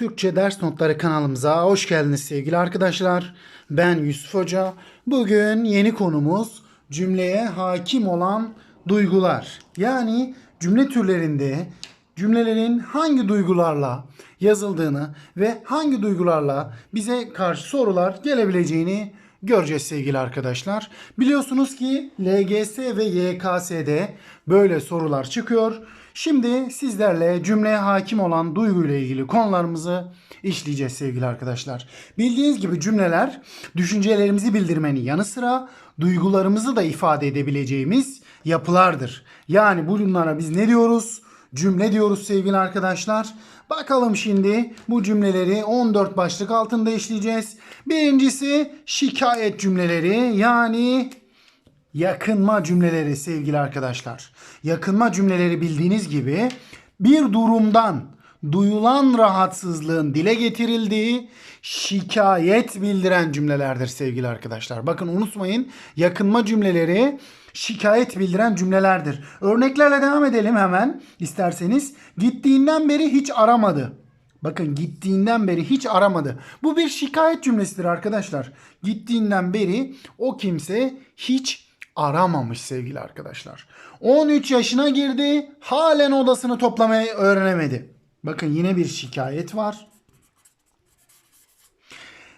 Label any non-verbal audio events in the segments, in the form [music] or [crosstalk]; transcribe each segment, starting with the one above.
Türkçe Ders Notları kanalımıza hoş geldiniz sevgili arkadaşlar. Ben Yusuf Hoca. Bugün yeni konumuz cümleye hakim olan duygular. Yani cümle türlerinde cümlelerin hangi duygularla yazıldığını ve hangi duygularla bize karşı sorular gelebileceğini göreceğiz sevgili arkadaşlar. Biliyorsunuz ki LGS ve YKS'de böyle sorular çıkıyor. Şimdi sizlerle cümleye hakim olan duyguyla ilgili konularımızı işleyeceğiz sevgili arkadaşlar. Bildiğiniz gibi cümleler düşüncelerimizi bildirmenin yanı sıra duygularımızı da ifade edebileceğimiz yapılardır. Yani bunlara biz ne diyoruz? Cümle diyoruz sevgili arkadaşlar. Bakalım şimdi bu cümleleri 14 başlık altında işleyeceğiz. Birincisi şikayet cümleleri yani yakınma cümleleri sevgili arkadaşlar. Yakınma cümleleri bildiğiniz gibi bir durumdan duyulan rahatsızlığın dile getirildiği şikayet bildiren cümlelerdir sevgili arkadaşlar. Bakın unutmayın yakınma cümleleri şikayet bildiren cümlelerdir. Örneklerle devam edelim hemen isterseniz. Gittiğinden beri hiç aramadı. Bakın gittiğinden beri hiç aramadı. Bu bir şikayet cümlesidir arkadaşlar. Gittiğinden beri o kimse hiç aramamış sevgili arkadaşlar. 13 yaşına girdi. Halen odasını toplamayı öğrenemedi. Bakın yine bir şikayet var.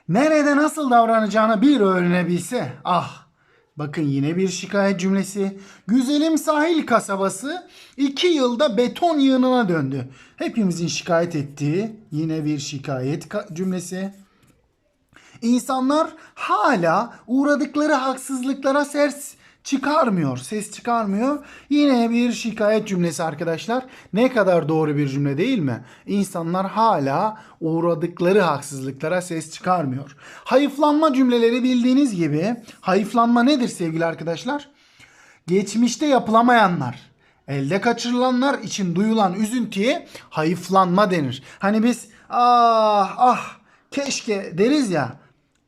Nerede nasıl davranacağını bir öğrenebilse. Ah Bakın yine bir şikayet cümlesi. Güzelim sahil kasabası 2 yılda beton yığınına döndü. Hepimizin şikayet ettiği yine bir şikayet cümlesi. İnsanlar hala uğradıkları haksızlıklara ses çıkarmıyor, ses çıkarmıyor. Yine bir şikayet cümlesi arkadaşlar. Ne kadar doğru bir cümle değil mi? İnsanlar hala uğradıkları haksızlıklara ses çıkarmıyor. Hayıflanma cümleleri bildiğiniz gibi hayıflanma nedir sevgili arkadaşlar? Geçmişte yapılamayanlar, elde kaçırılanlar için duyulan üzüntüye hayıflanma denir. Hani biz ah ah keşke deriz ya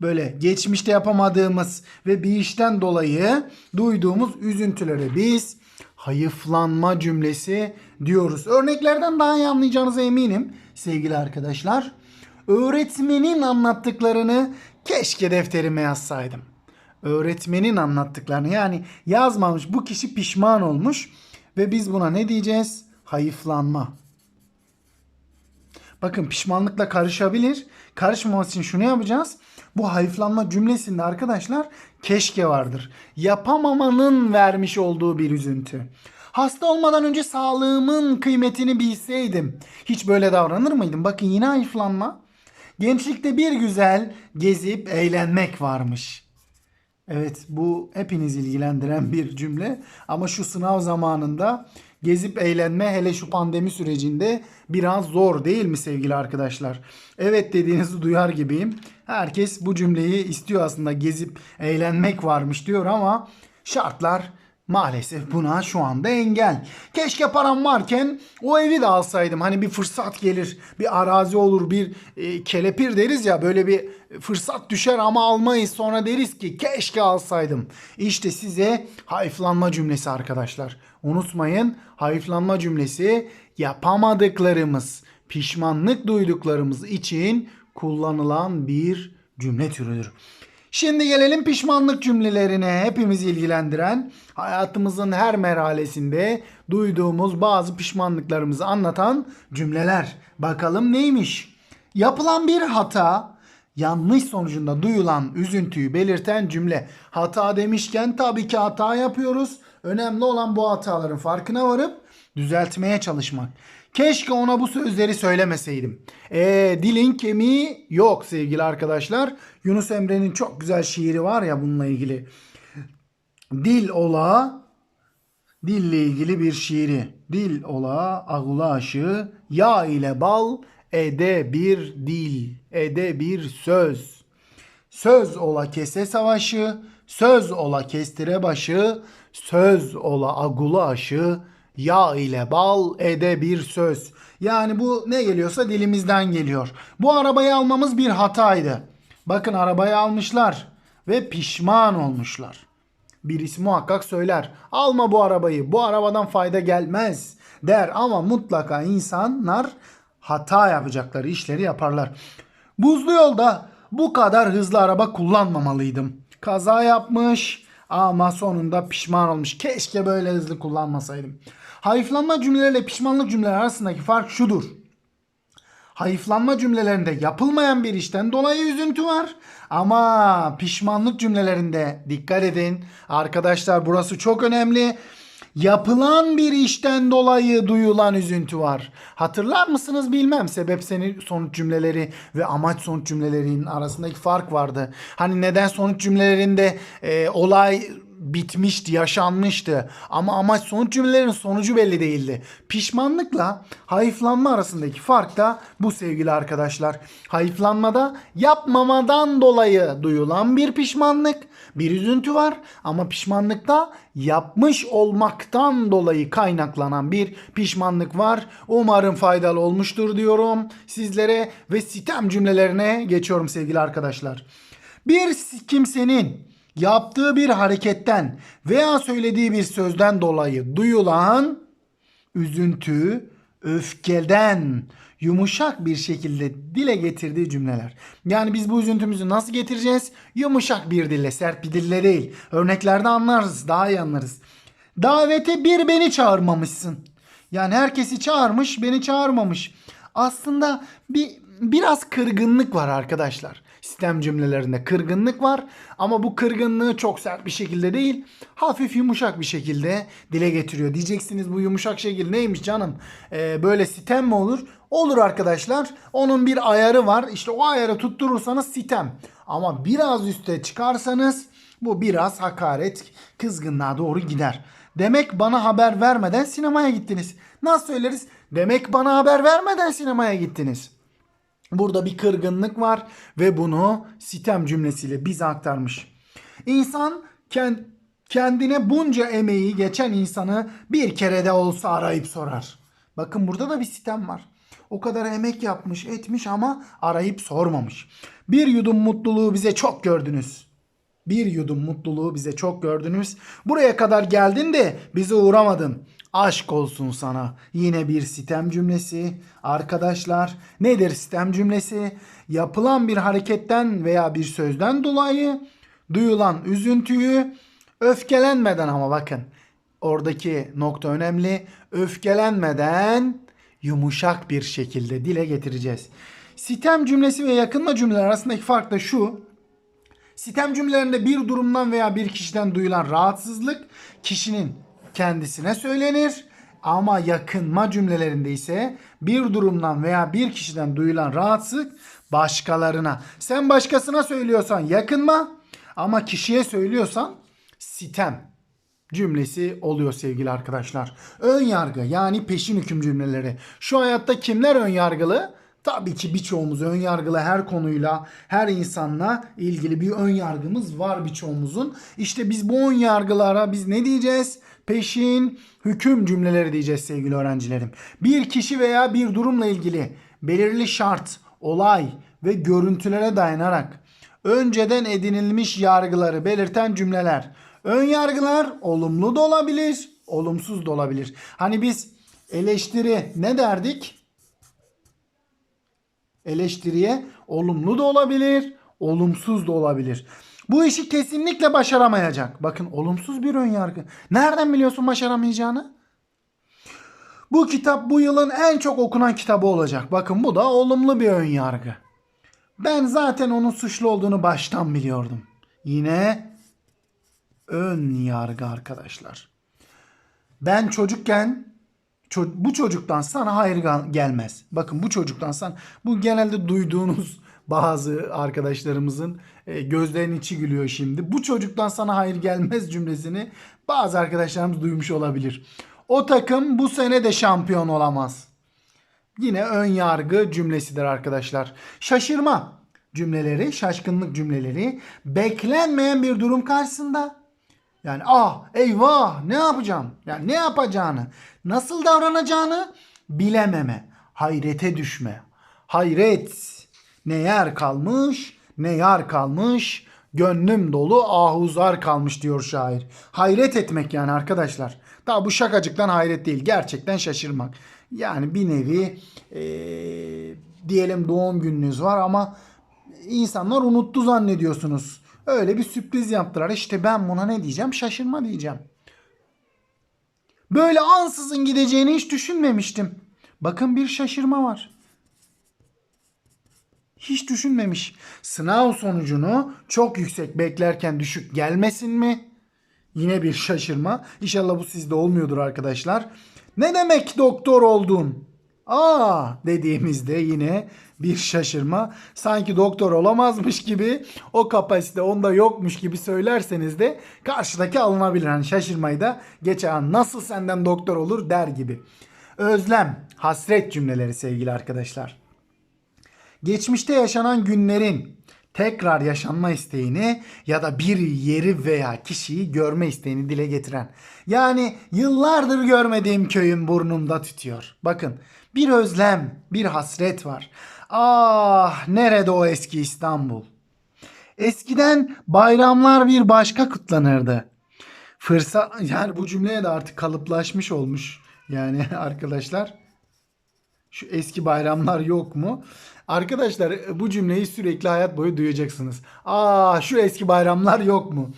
böyle geçmişte yapamadığımız ve bir işten dolayı duyduğumuz üzüntülere biz hayıflanma cümlesi diyoruz. Örneklerden daha iyi anlayacağınıza eminim sevgili arkadaşlar. Öğretmenin anlattıklarını keşke defterime yazsaydım. Öğretmenin anlattıklarını yani yazmamış bu kişi pişman olmuş ve biz buna ne diyeceğiz? Hayıflanma. Bakın pişmanlıkla karışabilir. Karışmaması için şunu yapacağız. Bu hayıflanma cümlesinde arkadaşlar keşke vardır. Yapamamanın vermiş olduğu bir üzüntü. Hasta olmadan önce sağlığımın kıymetini bilseydim hiç böyle davranır mıydım? Bakın yine hayıflanma. Gençlikte bir güzel gezip eğlenmek varmış. Evet bu hepiniz ilgilendiren bir cümle ama şu sınav zamanında gezip eğlenme hele şu pandemi sürecinde biraz zor değil mi sevgili arkadaşlar? Evet dediğinizi duyar gibiyim. Herkes bu cümleyi istiyor aslında gezip eğlenmek varmış diyor ama şartlar Maalesef buna şu anda engel. Keşke param varken o evi de alsaydım. Hani bir fırsat gelir, bir arazi olur, bir e, kelepir deriz ya böyle bir fırsat düşer ama almayız. Sonra deriz ki keşke alsaydım. İşte size hayıflanma cümlesi arkadaşlar. Unutmayın hayıflanma cümlesi yapamadıklarımız, pişmanlık duyduklarımız için kullanılan bir cümle türüdür. Şimdi gelelim pişmanlık cümlelerine hepimizi ilgilendiren hayatımızın her merhalesinde duyduğumuz bazı pişmanlıklarımızı anlatan cümleler. Bakalım neymiş? Yapılan bir hata yanlış sonucunda duyulan üzüntüyü belirten cümle. Hata demişken tabii ki hata yapıyoruz. Önemli olan bu hataların farkına varıp düzeltmeye çalışmak. Keşke ona bu sözleri söylemeseydim. E, dilin kemiği yok sevgili arkadaşlar. Yunus Emre'nin çok güzel şiiri var ya bununla ilgili. Dil ola dille ilgili bir şiiri. Dil ola ağula aşı ya ile bal ede bir dil ede bir söz. Söz ola kese savaşı, söz ola kestire başı, söz ola agula aşı, Ya ile bal ede bir söz. Yani bu ne geliyorsa dilimizden geliyor. Bu arabayı almamız bir hataydı. Bakın arabayı almışlar ve pişman olmuşlar. Birisi muhakkak söyler. Alma bu arabayı. Bu arabadan fayda gelmez der ama mutlaka insanlar hata yapacakları işleri yaparlar. Buzlu yolda bu kadar hızlı araba kullanmamalıydım. Kaza yapmış ama sonunda pişman olmuş. Keşke böyle hızlı kullanmasaydım. Hayıflanma cümleleriyle pişmanlık cümleleri arasındaki fark şudur. Hayıflanma cümlelerinde yapılmayan bir işten dolayı üzüntü var. Ama pişmanlık cümlelerinde dikkat edin. Arkadaşlar burası çok önemli. Yapılan bir işten dolayı duyulan üzüntü var. Hatırlar mısınız bilmem. Sebep seni sonuç cümleleri ve amaç sonuç cümlelerinin arasındaki fark vardı. Hani neden sonuç cümlelerinde e, olay bitmişti, yaşanmıştı. Ama amaç sonuç cümlelerin sonucu belli değildi. Pişmanlıkla hayıflanma arasındaki fark da bu sevgili arkadaşlar. Hayıflanmada yapmamadan dolayı duyulan bir pişmanlık, bir üzüntü var. Ama pişmanlıkta yapmış olmaktan dolayı kaynaklanan bir pişmanlık var. Umarım faydalı olmuştur diyorum sizlere ve sitem cümlelerine geçiyorum sevgili arkadaşlar. Bir kimsenin yaptığı bir hareketten veya söylediği bir sözden dolayı duyulan üzüntü, öfkeden yumuşak bir şekilde dile getirdiği cümleler. Yani biz bu üzüntümüzü nasıl getireceğiz? Yumuşak bir dille, sert bir dille değil. Örneklerde anlarız, daha iyi anlarız. Davete bir beni çağırmamışsın. Yani herkesi çağırmış, beni çağırmamış. Aslında bir biraz kırgınlık var arkadaşlar. Sistem cümlelerinde kırgınlık var ama bu kırgınlığı çok sert bir şekilde değil, hafif yumuşak bir şekilde dile getiriyor. Diyeceksiniz bu yumuşak şekil neymiş canım? Ee, böyle sitem mi olur? Olur arkadaşlar. Onun bir ayarı var. İşte o ayarı tutturursanız sitem. Ama biraz üste çıkarsanız bu biraz hakaret, kızgınlığa doğru gider. Demek bana haber vermeden sinemaya gittiniz. Nasıl söyleriz? Demek bana haber vermeden sinemaya gittiniz. Burada bir kırgınlık var ve bunu sitem cümlesiyle bize aktarmış. İnsan kendine bunca emeği geçen insanı bir kere de olsa arayıp sorar. Bakın burada da bir sitem var. O kadar emek yapmış etmiş ama arayıp sormamış. Bir yudum mutluluğu bize çok gördünüz. Bir yudum mutluluğu bize çok gördünüz. Buraya kadar geldin de bize uğramadın. Aşk olsun sana. Yine bir sitem cümlesi. Arkadaşlar nedir sitem cümlesi? Yapılan bir hareketten veya bir sözden dolayı duyulan üzüntüyü öfkelenmeden ama bakın oradaki nokta önemli. Öfkelenmeden yumuşak bir şekilde dile getireceğiz. Sitem cümlesi ve yakınma cümleler arasındaki fark da şu. Sitem cümlelerinde bir durumdan veya bir kişiden duyulan rahatsızlık kişinin kendisine söylenir. Ama yakınma cümlelerinde ise bir durumdan veya bir kişiden duyulan rahatsızlık başkalarına. Sen başkasına söylüyorsan yakınma ama kişiye söylüyorsan sitem cümlesi oluyor sevgili arkadaşlar. Ön yargı yani peşin hüküm cümleleri. Şu hayatta kimler ön yargılı? Tabii ki birçoğumuz ön yargılı her konuyla, her insanla ilgili bir ön yargımız var birçoğumuzun. İşte biz bu ön yargılara biz ne diyeceğiz? Peşin hüküm cümleleri diyeceğiz sevgili öğrencilerim. Bir kişi veya bir durumla ilgili belirli şart, olay ve görüntülere dayanarak önceden edinilmiş yargıları belirten cümleler. Ön yargılar olumlu da olabilir, olumsuz da olabilir. Hani biz eleştiri ne derdik? Eleştiriye olumlu da olabilir, olumsuz da olabilir. Bu işi kesinlikle başaramayacak. Bakın olumsuz bir ön yargı. Nereden biliyorsun başaramayacağını? Bu kitap bu yılın en çok okunan kitabı olacak. Bakın bu da olumlu bir ön yargı. Ben zaten onun suçlu olduğunu baştan biliyordum. Yine ön yargı arkadaşlar. Ben çocukken bu çocuktan sana hayır gelmez. Bakın bu çocuktan sana bu genelde duyduğunuz [laughs] bazı arkadaşlarımızın e, gözlerinin içi gülüyor şimdi. Bu çocuktan sana hayır gelmez cümlesini bazı arkadaşlarımız duymuş olabilir. O takım bu sene de şampiyon olamaz. Yine ön yargı cümlesidir arkadaşlar. Şaşırma cümleleri, şaşkınlık cümleleri beklenmeyen bir durum karşısında yani ah eyvah ne yapacağım? Yani ne yapacağını, nasıl davranacağını bilememe, hayrete düşme. Hayret ne yer kalmış ne yar kalmış gönlüm dolu ahuzar kalmış diyor şair. Hayret etmek yani arkadaşlar. Daha bu şakacıktan hayret değil gerçekten şaşırmak. Yani bir nevi eee, diyelim doğum gününüz var ama insanlar unuttu zannediyorsunuz. Öyle bir sürpriz yaptılar. İşte ben buna ne diyeceğim? Şaşırma diyeceğim. Böyle ansızın gideceğini hiç düşünmemiştim. Bakın bir şaşırma var. Hiç düşünmemiş. Sınav sonucunu çok yüksek beklerken düşük gelmesin mi? Yine bir şaşırma. İnşallah bu sizde olmuyordur arkadaşlar. Ne demek doktor oldun? Aa dediğimizde yine bir şaşırma. Sanki doktor olamazmış gibi o kapasite onda yokmuş gibi söylerseniz de karşıdaki alınabilir. Hani şaşırmayı da geçen nasıl senden doktor olur der gibi. Özlem, hasret cümleleri sevgili arkadaşlar geçmişte yaşanan günlerin tekrar yaşanma isteğini ya da bir yeri veya kişiyi görme isteğini dile getiren. Yani yıllardır görmediğim köyüm burnumda tütüyor. Bakın bir özlem, bir hasret var. Ah nerede o eski İstanbul? Eskiden bayramlar bir başka kutlanırdı. Fırsat yani bu cümleye de artık kalıplaşmış olmuş yani [laughs] arkadaşlar. Şu eski bayramlar yok mu? Arkadaşlar bu cümleyi sürekli hayat boyu duyacaksınız. Aa şu eski bayramlar yok mu?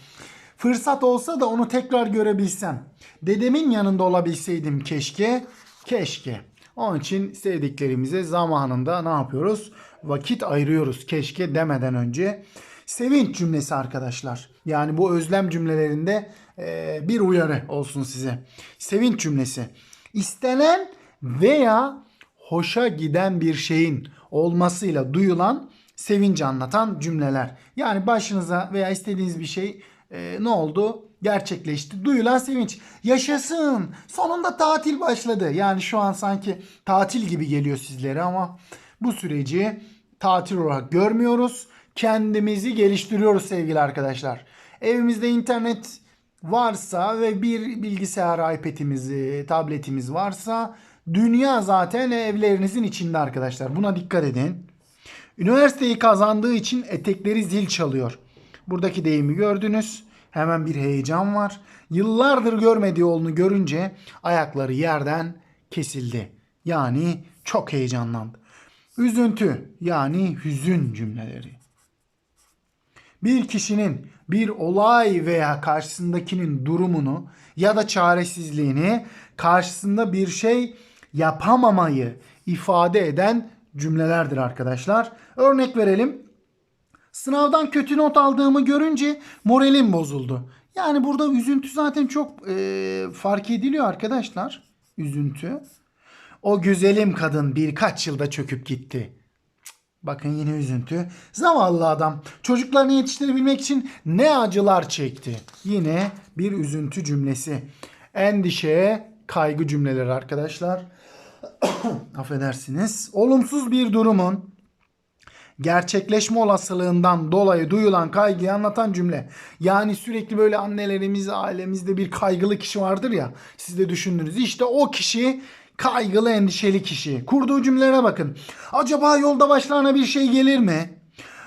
Fırsat olsa da onu tekrar görebilsem. Dedemin yanında olabilseydim keşke. Keşke. Onun için sevdiklerimize zamanında ne yapıyoruz? Vakit ayırıyoruz keşke demeden önce. Sevinç cümlesi arkadaşlar. Yani bu özlem cümlelerinde e, bir uyarı olsun size. Sevinç cümlesi. İstenen veya hoşa giden bir şeyin olmasıyla duyulan sevinci anlatan cümleler. Yani başınıza veya istediğiniz bir şey e, ne oldu? Gerçekleşti. Duyulan sevinç. Yaşasın. Sonunda tatil başladı. Yani şu an sanki tatil gibi geliyor sizlere ama bu süreci tatil olarak görmüyoruz. Kendimizi geliştiriyoruz sevgili arkadaşlar. Evimizde internet varsa ve bir bilgisayar, iPad'imiz, tabletimiz varsa dünya zaten evlerinizin içinde arkadaşlar. Buna dikkat edin. Üniversiteyi kazandığı için etekleri zil çalıyor. Buradaki deyimi gördünüz. Hemen bir heyecan var. Yıllardır görmediği oğlunu görünce ayakları yerden kesildi. Yani çok heyecanlandı. Üzüntü yani hüzün cümleleri. Bir kişinin bir olay veya karşısındakinin durumunu ya da çaresizliğini karşısında bir şey yapamamayı ifade eden cümlelerdir arkadaşlar. Örnek verelim. Sınavdan kötü not aldığımı görünce moralim bozuldu. Yani burada üzüntü zaten çok e, fark ediliyor arkadaşlar. Üzüntü. O güzelim kadın birkaç yılda çöküp gitti. Bakın yine üzüntü. Zavallı adam çocuklarını yetiştirebilmek için ne acılar çekti. Yine bir üzüntü cümlesi. Endişe, kaygı cümleleri arkadaşlar. [coughs] Affedersiniz. Olumsuz bir durumun gerçekleşme olasılığından dolayı duyulan kaygıyı anlatan cümle. Yani sürekli böyle annelerimiz, ailemizde bir kaygılı kişi vardır ya. Siz de düşündünüz. İşte o kişi kaygılı, endişeli kişi. Kurduğu cümlelere bakın. Acaba yolda başlarına bir şey gelir mi?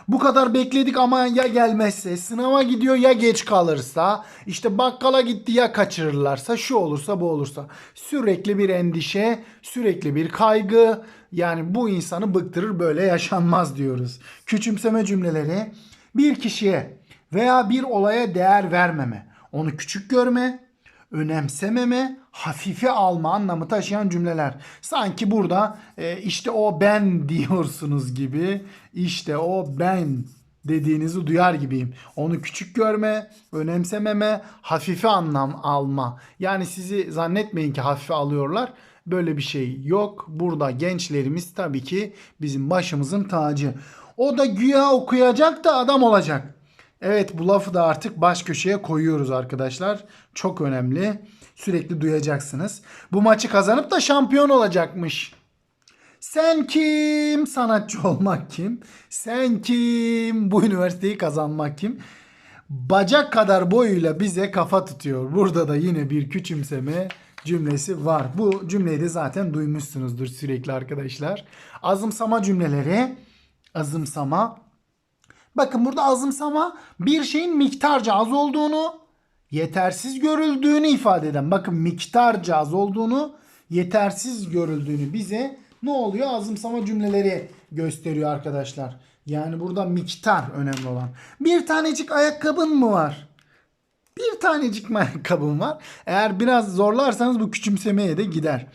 Bu kadar bekledik ama ya gelmezse, sınava gidiyor ya geç kalırsa, işte bakkala gitti ya kaçırırlarsa, şu olursa bu olursa. Sürekli bir endişe, sürekli bir kaygı. Yani bu insanı bıktırır böyle yaşanmaz diyoruz. Küçümseme cümleleri bir kişiye veya bir olaya değer vermeme, onu küçük görme, önemsememe, hafife alma anlamı taşıyan cümleler. Sanki burada e, işte o ben diyorsunuz gibi, işte o ben dediğinizi duyar gibiyim. Onu küçük görme, önemsememe, hafife anlam alma. Yani sizi zannetmeyin ki hafife alıyorlar. Böyle bir şey yok. Burada gençlerimiz tabii ki bizim başımızın tacı. O da güya okuyacak da adam olacak. Evet bu lafı da artık baş köşeye koyuyoruz arkadaşlar. Çok önemli. Sürekli duyacaksınız. Bu maçı kazanıp da şampiyon olacakmış. Sen kim? Sanatçı [laughs] olmak kim? Sen kim? Bu üniversiteyi kazanmak kim? Bacak kadar boyuyla bize kafa tutuyor. Burada da yine bir küçümseme cümlesi var. Bu cümleyi de zaten duymuşsunuzdur sürekli arkadaşlar. Azımsama cümleleri. Azımsama. Bakın burada azımsama bir şeyin miktarca az olduğunu, yetersiz görüldüğünü ifade eden. Bakın miktarca az olduğunu, yetersiz görüldüğünü bize ne oluyor? Azımsama cümleleri gösteriyor arkadaşlar. Yani burada miktar önemli olan. Bir tanecik ayakkabın mı var? Bir tanecik mi ayakkabım var? Eğer biraz zorlarsanız bu küçümsemeye de gider.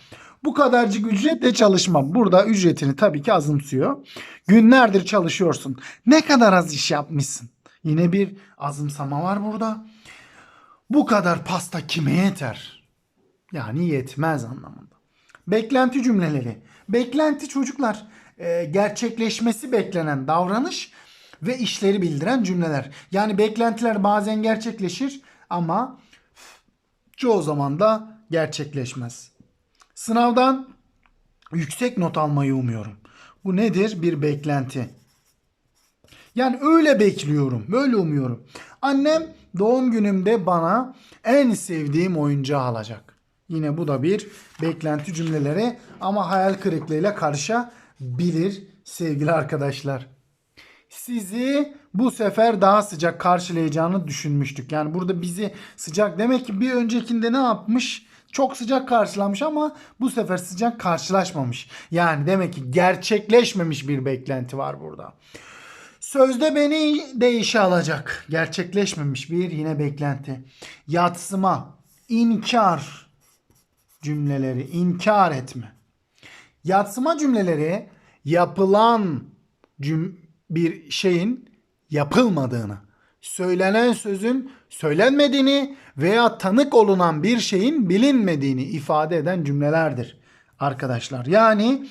Bu kadarcık ücretle çalışmam. Burada ücretini tabii ki azımsıyor. Günlerdir çalışıyorsun. Ne kadar az iş yapmışsın? Yine bir azımsama var burada. Bu kadar pasta kime yeter? Yani yetmez anlamında. Beklenti cümleleri. Beklenti çocuklar e, gerçekleşmesi beklenen davranış ve işleri bildiren cümleler. Yani beklentiler bazen gerçekleşir ama çoğu zaman da gerçekleşmez. Sınavdan yüksek not almayı umuyorum. Bu nedir? Bir beklenti. Yani öyle bekliyorum, böyle umuyorum. Annem doğum günümde bana en sevdiğim oyuncağı alacak. Yine bu da bir beklenti cümleleri ama hayal kırıklığıyla karışabilir sevgili arkadaşlar. Sizi bu sefer daha sıcak karşılayacağını düşünmüştük. Yani burada bizi sıcak demek ki bir öncekinde ne yapmış? Çok sıcak karşılamış ama bu sefer sıcak karşılaşmamış. Yani demek ki gerçekleşmemiş bir beklenti var burada. Sözde beni de alacak. Gerçekleşmemiş bir yine beklenti. Yatsıma, inkar cümleleri, inkar etme. Yatsıma cümleleri yapılan cüm bir şeyin yapılmadığını, söylenen sözün söylenmediğini veya tanık olunan bir şeyin bilinmediğini ifade eden cümlelerdir arkadaşlar. Yani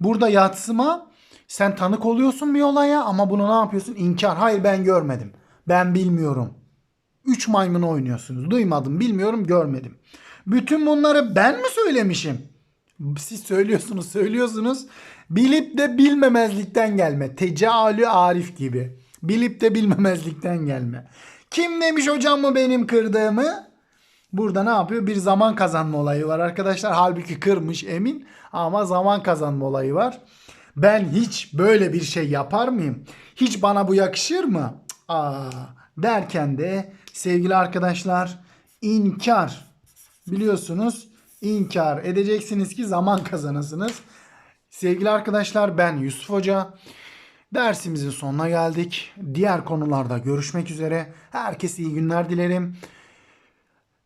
burada yatsıma sen tanık oluyorsun bir olaya ama bunu ne yapıyorsun? İnkar. Hayır ben görmedim. Ben bilmiyorum. Üç maymunu oynuyorsunuz. Duymadım, bilmiyorum, görmedim. Bütün bunları ben mi söylemişim? Siz söylüyorsunuz, söylüyorsunuz. Bilip de bilmemezlikten gelme. Tecalü Arif gibi. Bilip de bilmemezlikten gelme. Kim demiş hocam mı benim kırdığımı? Burada ne yapıyor? Bir zaman kazanma olayı var arkadaşlar. Halbuki kırmış emin ama zaman kazanma olayı var. Ben hiç böyle bir şey yapar mıyım? Hiç bana bu yakışır mı? Aa, derken de sevgili arkadaşlar inkar biliyorsunuz inkar edeceksiniz ki zaman kazanasınız. Sevgili arkadaşlar ben Yusuf Hoca. Dersimizin sonuna geldik. Diğer konularda görüşmek üzere. Herkese iyi günler dilerim.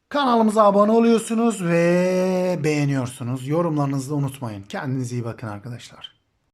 Kanalımıza abone oluyorsunuz ve beğeniyorsunuz. Yorumlarınızı da unutmayın. Kendinize iyi bakın arkadaşlar.